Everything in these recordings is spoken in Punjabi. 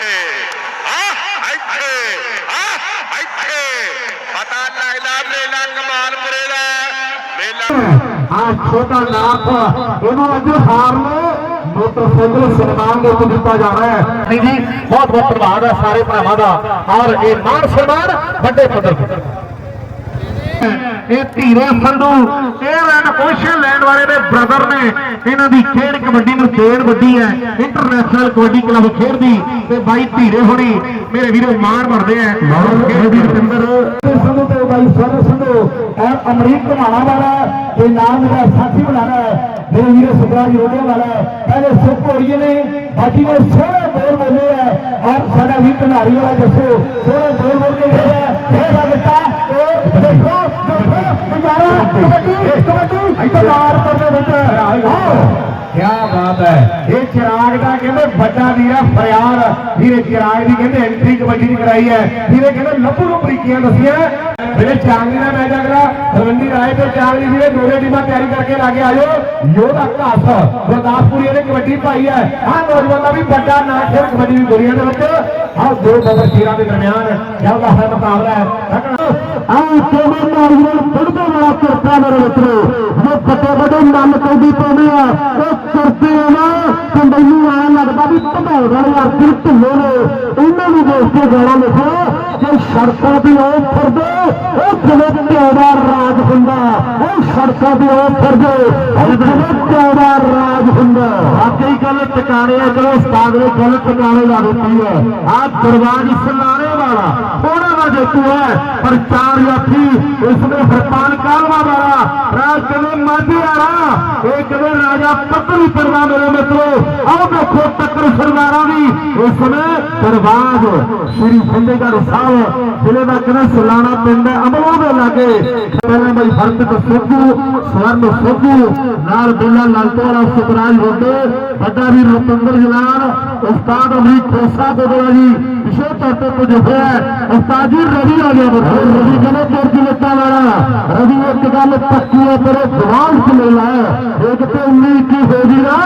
ਇੱਥੇ ਆ ਇੱਥੇ। ਆ ਇੱਥੇ। ਪਤਾ ਲੱਗਦਾ ਮੇਲਾ ਕਮਾਲਪੁਰੇ ਦਾ ਮੇਲਾ ਆ ਛੋਟਾ ਨਾਥ ਇਹਨੂੰ ਅੱਜ ਹਾਰ ਲੋ ਮੋਟਰਸਾਈਕਲ ਸਨਮਾਨ ਦੇ ਉੱਤੇ ਦਿੱਤਾ ਜਾ ਰਿਹਾ ਹੈ। ਜੀ ਬਹੁਤ ਬਹੁਤ ਧੰਨਵਾਦ ਹੈ ਸਾਰੇ ਭਰਾਵਾਂ ਦਾ। ਔਰ ਇਹ ਮਾਨ ਸਨਮਾਨ ਵੱਡੇ ਪੱਧਰ ਤੇ। ਇਹ ਧੀਰੇ ਸੰਧੂ ਇਹ ਰਨ ਪੋਜੀਸ਼ਨ ਲੈਣ ਵਾਲੇ ਦੇ ਬ੍ਰਦਰ ਨੇ। ਇਹਨਾਂ ਦੀ ਖੇਡ ਕਬੱਡੀ ਨੂੰ ਦੇਣ ਵੱਡੀ ਹੈ। ਇੰਟਰਨੈਸ਼ਨਲ ਕਬੱਡੀ ਕਲੱਬ ਖੇਡਦੀ ਤੇ ਬਾਈ ਧੀਰੇ ਹੋਣੀ। ਮੇਰੇ ਵੀਰੋ ਮਾਣ ਭਰਦੇ ਆ। ਖੇਡ ਦੀ ਰਤਿੰਦਰ ਸੰਧੂ ਤੇ ਬਾਈ ਸਰ ਸੰਧੂ। ਔਰ ਅਮਰੀਕ ਘਮਾਣਾ ਵਾਲਾ ਤੇ ਨਾਮ ਦਾ ਸਾਥੀ ਬਣਾਣਾ ਹੈ। ਮੇਰੇ ਵੀਰੇ ਸੁਖਰਾਜ ਰੋਡੇ ਵਾਲਾ ਪਹਿਲੇ ਸੁਖ ਹੋਰੀਏ ਨੇ। ਬਾਕੀ ਨੇ ਸੋਹਣੇ ਬੋਲ ਬੋਲੇ ਹੈ ਔਰ ਸਾਡਾ ਵੀ ਭੰਡਾਰੀ ਵਾਲਾ ਦੱਸੋ। ਸੋਹਣੇ ਬੋਲ ਬੋਲ ਕੇ ਗਿਆ ਇਹ ਲੱਗਦਾ ਉਹ ਦੇਖੋ ਨਜ਼ਾਰਾ ਕਬੱਡੀ ਮਾਰ ਕਰਦੇ ਵਿੱਚ ਕੀ ਬਾਤ ਹੈ। ਇਹ ਚਿਰਾਗ ਦਾ ਕਹਿੰਦੇ ਵੱਡਾ ਵੀਰਾ ਫਰਿਆਦ ਵੀਰੇ ਚਿਰਾਗ ਦੀ ਕਹਿੰਦੇ ਐਂਟਰੀ ਕਬੱਡੀ ਦੀ ਕਰਾਈ ਹੈ। ਵੀਰੇ ਕਹਿੰਦੇ ਲੱਭੂ ਨੂੰ ਬਰੀਕੀਆਂ ਦੱਸੀਆਂ। ਵੀਰੇ ਚਾਂਗਲੀ ਦਾ ਮੈਚ ਅਗਲਾ ਰਵੰਡੀ ਰਾਏ ਤੇ ਚਾਂਗਲੀ ਵੀਰੇ ਦੋਵੇਂ ਟੀਮਾਂ ਤਿਆਰੀ ਕਰਕੇ ਲਾਗੇ ਆਜੋ ਯੋਧਾ ਘਾਸ ਗੁਰਦਾਸਪੁਰੀ ਇਹਨੇ ਕਬੱਡੀ ਪਾਈ ਹੈ। ਆਹ ਨੌਜਵਾਨ ਦਾ ਵੀ ਵੱਡਾ ਨਾਂ ਖੇਡ ਕਬੱਡੀ ਦੀ ਦੁਨੀਆ ਦੇ ਵਿੱਚ। ਆਹ ਦੋ ਬਦਰ ਸ਼ੀਰਾਂ ਦੇ ਦਰਮਿਆਨ ਚੱਲਦਾ ਹੈ ਮੁਕਾਬਲਾ ਹੈ। ਆਹ ਕਿਵੇਂ ਨੌਜਵਾਨ ਫੁੱਟਬਾਲ ਮੇਰੇ ਮਿੱਤਰੋ ਜੋ ਫਟੇ ਫਟੇ ਨੰਨ ਕੌਡੀ ਪਾਉਂਦੇ ਆ। ਉਹ ਕਰਦੇ ਆ ਨਾ। ਤੇ ਮੈਨੂੰ ਐ ਲੱਗਦਾ ਵੀ ਭੰਡਾਰ ਵਾਲੇ ਅਰਜਨ ਢਿੱਲੋਂ ਨੇ। ਇਹਨਾਂ ਨੂੰ ਦੇਖ ਕੇ ਗਾਣਾ ਲਿਖੋ। ਕਿ ਸੜਕਾਂ ਤੇ ਉਹ ਫਿਰਦੇ ਉਹ ਜਿਵੇਂ ਦਾ ਰਾਜ ਹੁੰਦਾ? ਉਹ ਸੜਕਾਂ ਤੇ ਉਹ ਫਿਰਦੇ ਉਹ ਜਿਵੇਂ ਦਾ ਰਾਜ ਹੁੰਦਾ? ਵਾਕਈ ਗੱਲ ਟਿਕਾਣੇ ਆ ਚਲੋ ਉਸਤਾਦ ਨੇ ਗੱਲ ਟਿਕਾਣੇ ਲਾ ਦਿੱਤੀ ਹੈ ਆ ਦਰਵਾਜ਼ ਸਲਾਰੇ ਵਾਲਾ ਥੋੜਾ ਨਾ ਜੇਤੂ ਹੈ, ਪਰ ਚਾਰ ਯਾਥੀ ਇਸਨੇ ਹਰਪਾਲ ਕਾਲਵਾ ਵਾਲਾ ਰਾਜ ਕਦੇ ਮਾਝੇ ਵਾਲਾ। ਇਹ ਕਦੇ ਰਾਜਾ ਪੱਤਰੀ ਕਰਵਾ ਮੇਰੇ ਮਿੱਤਰੋ। ਆਓ ਦੇਖੋ ਟੱਕਰ ਸਰਦਾਰਾਂ ਦੀ। ਇਸ ਸਮੇਂ ਦਰਬਾਰ ਸ੍ਰੀ ਫੰਦੇਗੜ੍ਹ ਸਾਹਿਬ ਜ਼ਿਲ੍ਹੇ ਦਾ ਕਿਹੜਾ ਸਲਾਣਾ ਪਿੰਡ ਹੈ ਅਮਲੋਂ ਦੇ ਲਾਗੇ। ਪਹਿਲਾਂ ਬਈ ਹਰਪ੍ਰੀਤ ਸਿੱਧੂ, ਸਵਰਨ ਸਿੱਧੂ, ਨਾਲ ਬੇਲਾ ਲਾਲਤੋ ਵਾਲਾ ਸੁਖਰਾਜ ਹੋਤੇ ਵੱਡਾ ਵੀ ਰਤਿੰਦਰ ਜਲਾਲ, ਉਸਤਾਦ ਅਮਰੀਕ ਖੋਸਾ ਕੋਟਲਾ ਜੀ। ਵਿਸ਼ੇਸ਼ ਤੌਰ ਤੇ ਕੁਝ ਹੋਇਆ ਹੈ। ਉਸਤਾਦ ਜੀ ਰਵੀ ਆ ਗਿਆ ਬੱਚੇ ਰਵੀ ਕਹਿੰਦੇ ਤੁਰਜ ਲੱਤਾਂ ਵਾਲਾ ਰਵੀ ਇੱਕ ਗੱਲ ਪੱਕੀ ਹੈ ਤੇਰੇ ਦਿਮਾਗ 'ਚ ਮੇਲਾ ਹੈ ਇੱਕ ਤੇ 19 ਕੀ ਹੋ ਗਈ ਨਾ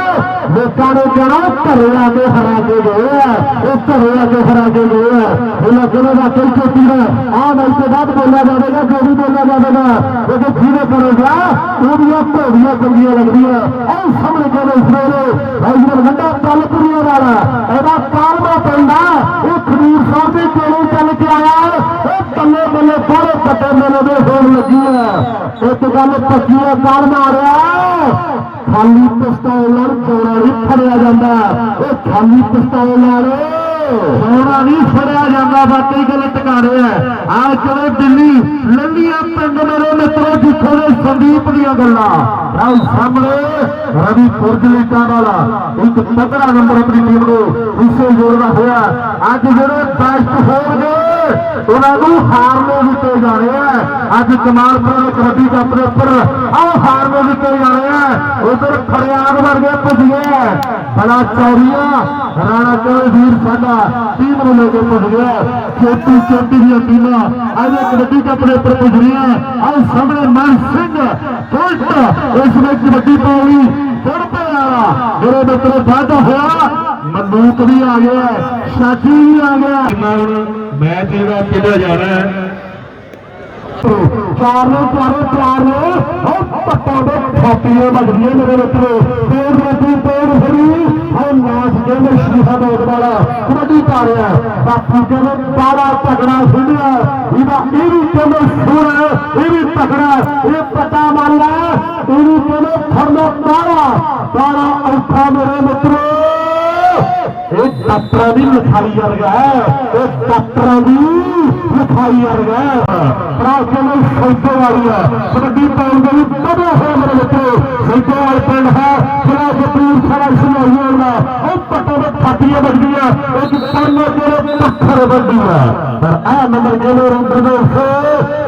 ਲੋਕਾਂ ਨੇ ਕਹਿਣਾ ਘਰੇ ਆ ਕੇ ਹਰਾ ਕੇ ਗਏ ਆ ਉਹ ਘਰੇ ਆ ਕੇ ਹਰਾ ਕੇ ਗਏ ਆ ਉਹਨਾਂ ਕਹਿੰਦੇ ਦਾ ਕੋਈ ਚੋਟੀ ਦਾ ਆਹ ਮੈਚ ਤੋਂ ਬਾਅਦ ਬੋਲਿਆ ਜਾਵੇਗਾ ਜੋ ਵੀ ਬੋਲਿਆ ਜਾਵੇਗਾ ਉਹ ਜਿਹਨੇ ਕਰੇਗਾ ਉਹਦੀਆਂ ਘੋੜੀਆਂ ਚੰਗੀਆਂ ਲੱਗਦੀਆਂ ਉਹ ਸਾਹਮਣੇ ਕਹਿੰਦੇ ਸਵੇਰੇ ਰਾਜਵਰ ਵੱਡਾ ਤਲਪੁਰੀਆ ਵਾਲਾ ਇਹਦਾ ਕਾਲਮਾ ਪੈਂਦਾ ਦੇ ਹੋਣ ਇੱਕ ਗੱਲ ਪੱਕੀ ਹੈ ਮਾਰਿਆ। ਖਾਲੀ ਪਿਸਤੌਲ ਨਾਲ ਚੋਰਾ ਨਹੀਂ ਫੜਿਆ ਜਾਂਦਾ। ਉਹ ਖਾਲੀ ਪਿਸਤੌਲ ਨਾਲ ਚੋਰਾ ਨਹੀਂ ਫੜਿਆ ਜਾਂਦਾ। ਬਾਕੀ ਗੱਲ ਟਿਕਾਣੇ ਹੈ ਆ ਚਲੋ ਦਿੱਲੀ ਲੰਡੀਆਂ ਪਿੰਡ ਮੇਰੇ ਮਿੱਤਰੋ, ਜਿੱਥੋਂ ਦੇ ਸੰਦੀਪ ਦੀਆਂ ਗੱਲਾਂ। ਰਾਉ ਸਾਹਮਣੇ ਰਵੀ ਪੁਰਜਲੀਟਾ ਵਾਲਾ ਇੱਕ ਤਗੜਾ ਨੰਬਰ ਆਪਣੀ ਟੀਮ ਨੂੰ ਇਸੇ ਜੋੜਦਾ ਹੋਇਆ। ਅੱਜ ਜਿਹੜੇ ਬੈਸਟ ਹੋਣਗੇ, ਉਹਨਾਂ ਨੂੰ ਹਾਰਨੇ ਦਿੱਤੇ ਜਾ ਰਹੇ ਆ। ਅੱਜ ਕਮਾਲਪੁਰ ਦੇ ਕਬੱਡੀ ਕੱਪ ਦੇ ਉੱਪਰ ਆਹ ਹਾਰਨੇ ਦਿੱਤੇ ਜਾ ਰਹੇ ਆ। ਉਧਰ ਖੜਿਆਣ ਵਰਗੇ ਪੁੱਜੇ ਬੜਾ ਚੌਰੀਆ, ਰਾਣਾ ਚੌਰੇ ਵੀਰ ਸਾਡਾ ਟੀਮ ਨੂੰ ਲੈ ਕੇ ਪੁੱਜ ਗਿਆ। ਛੋਟੀ ਛੋਟੀ ਦੀਆਂ ਟੀਮਾਂ ਅੱਜ ਕਬੱਡੀ ਕੱਪ ਦੇ ਉੱਪਰ ਪੁੱਜ ਰਹੀਆਂ। ਆਹ ਸਾਹਮਣੇ ਮਨ ਸਿੰਘ ਕੋਲਟ ਇਸ ਵਿੱਚ ਕਬੱਡੀ ਪਾਉਣੀ ਫੜ ਪਿਆ ਮੇਰੇ ਮਿੱਤਰੋ ਵਾਧਾ ਹੋਇਆ ਮਨੂਕ ਵੀ ਆ ਗਿਆ ਸ਼ਾਜੀ ਵੀ ਆ ਗਿਆ ਮੈਚ ਇਹਦਾ ਕਿਹਦਾ ਜਾਣਾ ਹੈ ਚਾਰ ਨੂੰ ਚਾਰੇ ਚਾਰ ਨੂੰ ਉਹ ਪੱਟਾਂ ਦੇ ਛਾਤੀਆਂ ਵੱਜਦੀਆਂ ਮੇਰੇ ਮਿੱਤਰੋ ਤੇਜ਼ ਰੱਖੀ ਤੇਜ਼ ਫੜੀ ਉਹ ਨਾਚ ਕਹਿੰਦੇ ਸ਼ੀਸ਼ਾ ਦੋਗ ਵਾਲਾ ਕਬੱਡੀ ਪਾ ਰਿਹਾ ਬਾਪੂ ਕਹਿੰਦੇ ਬਾੜਾ ਝਗੜਾ ਸੁਣਿਆ। ਇਹਦਾ ਇਹ ਵੀ ਕਹਿੰਦੇ ਸੁਣ, ਇਹ ਵੀ ਤਕੜਾ ਇਹ ਪਤਾ ਮੰਨਦਾ ਇਹ ਵੀ ਕਹਿੰਦੇ ਫੜਨਾ ਬਾੜਾ ਬਾੜਾ ਔਖਾ ਮੇਰੇ ਮਿੱਤਰੋ। ਇਹ ਡਾਕਟਰਾਂ ਦੀ ਮਿਠਾਈ ਵਰਗਾ ਹੈ। ਇਹ ਡਾਕਟਰਾਂ ਦੀ ਮਿਠਾਈ ਵਰਗਾ ਹੈ। ਪ੍ਰਾਚੀਨ ਨੂੰ ਵਾਲੀ ਹੈ ਕਬੱਡੀ ਪਾਉਣ ਦੇ ਵੀ ਬੜੇ ਹੋਏ ਮੇਰੇ ਮਿੱਤਰੋ ਸੌਦੇ ਵਾਲੇ ਪਿੰਡ ਹੈ, ਜਿਹੜਾ ਜਪੂਰ ਸਾਰਾ ਸੁਣਾਈਆਂ ਦਾ, ਉਹ ਪੱਟੇ ਦੇ ਫਾਟੀਆਂ ਵੱਜਦੀਆਂ ਇੱਕ ਪਰਨੇ ਜਿਹੜੇ ਪੱਥਰ ਵੱਜਦੀਆਂ ਪਰ ਆ ਨੰਬਰ ਜਿਹੜੇ ਰੰਦਰ ਦੇ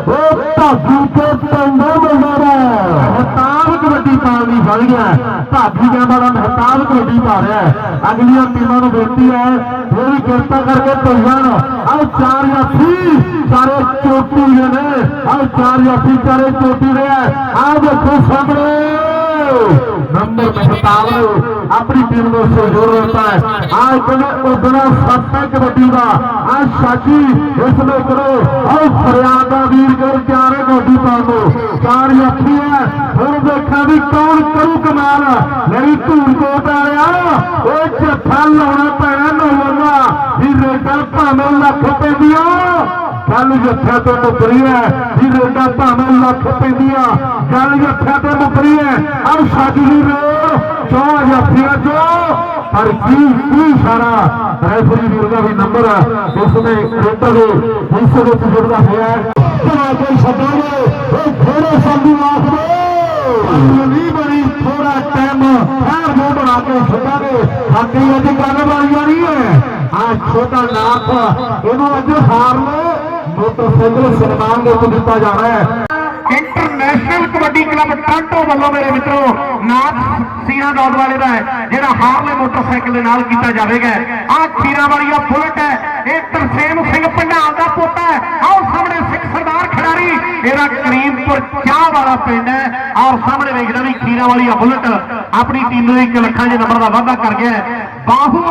ਉਹ ਭਾਗੀ ਕੇ ਪਿੰਡੋਂ ਮਿਲਦਾ ਮਹਤਾਬ ਪਾਉਣ ਦੀ ਫੜ ਗਿਆ ਭਾਗੀ ਦਾ ਬੜਾ ਮਹਤਾਬ ਕਬੱਡੀ ਪਾ ਰਿਹਾ ਅਗਲੀਆਂ ਟੀਮਾਂ ਨੂੰ ਬੇਨਤੀ ਹੈ ਇਹ ਵੀ ਕਿਰਪਾ ਕਰਕੇ ਭੁੱਲਣ ਆਹ ਚਾਰ ਜਾਫੀ ਸਾਰੇ ਚੋਟੀ ਦੇ ਨੇ। ਆਹ ਚਾਰ ਜਾਫੀ ਚਾਰੇ ਚੋਟੀ ਦੇ ਆ ਆਹ ਦੇਖੋ ਸਾਹਮਣੇ। ਨੰਬਰ ਮਹਿਤਾਬ ਨੂੰ ਆਪਣੀ ਟੀਮ ਨੂੰ ਸਹਿਯੋਗ ਦਿੱਤਾ ਹੈ। ਆ ਕਹਿੰਦੇ ਉਦਣਾ ਸੱਤ ਕਬੱਡੀ ਦਾ। ਆ ਸਾਜੀ ਇਸ ਨੂੰ ਕਰੋ। ਆਹ ਫਰਿਆਦ ਦਾ ਵੀਰ ਕਰ ਚਾਰੇ ਗੋਡੀ ਪਾਉਣ ਨੂੰ। ਚਾਰ ਅੱਖੀ ਹੈ। ਹੁਣ ਦੇਖਾਂ ਵੀ ਕੌਣ ਕਰੂ ਕਮਾਲ। ਮੇਰੀ ਧੂੜ ਕੋਟ ਆਇਆ ਉਹ ਜੱਫਾ ਲਾਉਣਾ ਪੈਣਾ ਨੌਲੰਗਾ ਵੀ ਰੇਟਾਂ ਭਾਵੇਂ ਲੱਖ ਪੈਂਦੀਆਂ ਗੱਲ ਜੱਥਿਆਂ ਤੋਂ ਮੁਕਰੀ ਹੈ ਵੀ ਰੇਟਾਂ ਭਾਵੇਂ ਲੱਖ ਪੈਂਦੀਆਂ ਗੱਲ ਜੱਥਿਆਂ ਤੋਂ ਮੁਕਰੀ ਹੈ। ਆਹ ਸਾਡੀ ਰੋਡ ਰੋੜ ਚੋ ਜੱਥਿਆਂ ਚੋ ਪਰ ਕੀ ਕੀ ਸਾਰਾ ਰੈਫਰੀ ਵੀਰ ਦਾ ਵੀ ਨੰਬਰ ਉਸਨੇ ਰੇਟਾਂ ਦੇ ਹਿੱਸੇ ਵਿੱਚ ਜੁੜਦਾ ਹੋਇਆ ਹੈ। ਚਲੋ ਕੋਈ ਛੱਡਾਂਗੇ ਉਹ ਥੋੜੇ ਸੰਦੀ ਆਖ ਦੇ ਨਹੀਂ ਬਣੀ ਥੋੜਾ ਟਾਈਮ ਫੇਰ ਜੋ ਬਣਾ ਕੇ ਛੱਡਾਂਗੇ। ਸਾਡੀ ਅੱਜ ਗੱਲ ਬਣ ਜਾਣੀ ਹੈ। ਆ ਛੋਟਾ ਨਾਥ ਇਹਨੂੰ ਅੱਜ ਹਾਰ ਲੋ ਮੋਟਰਸਾਈਕਲ ਸਨਮਾਨ ਦੇ ਉੱਤੇ ਦਿੱਤਾ ਜਾ ਰਿਹਾ ਹੈ। ਇੰਟਰਨੈਸ਼ਨਲ ਕਬੱਡੀ ਕਲੱਬ ਟਾਂਟੋ ਵੱਲੋਂ ਮੇਰੇ ਮਿੱਤਰੋ, ਨਾਥ ਸੀਰਾ ਦੌੜ ਵਾਲੇ ਦਾ ਹੈ, ਜਿਹੜਾ ਹਾਰਲੇ ਮੋਟਰਸਾਈਕਲ ਦੇ ਨਾਲ ਕੀਤਾ ਜਾਵੇਗਾ। ਆਹ ਖੀਰਾ ਵਾਲੀਆ ਬੁਲਟ ਹੈ, ਇਹ ਤਰਸੇਮ ਸਿੰਘ ਪੰਡਾਲ ਦਾ ਪੋਤਾ ਹੈ। ਆਓ ਸਾਹਮਣੇ ਸਿੱਖ ਸਰਦਾਰ ਖਿਡਾਰੀ, ਇਹਦਾ ਕਰੀਮਪੁਰ ਚਾਹ ਵਾਲਾ ਪਿੰਡ ਹੈ। ਆਓ ਸਾਹਮਣੇ ਵੇਖਦਾ ਵੀ ਖੀਰਾ ਆ ਬੁਲਟ ਆਪਣੀ ਟੀਮ ਨੂੰ ਇੱਕ ਲੱਖਾਂ ਦੇ ਨੰਬਰ ਦਾ ਵਾਅਦਾ ਕਰ ਗਿਆ ਬਾਹੂ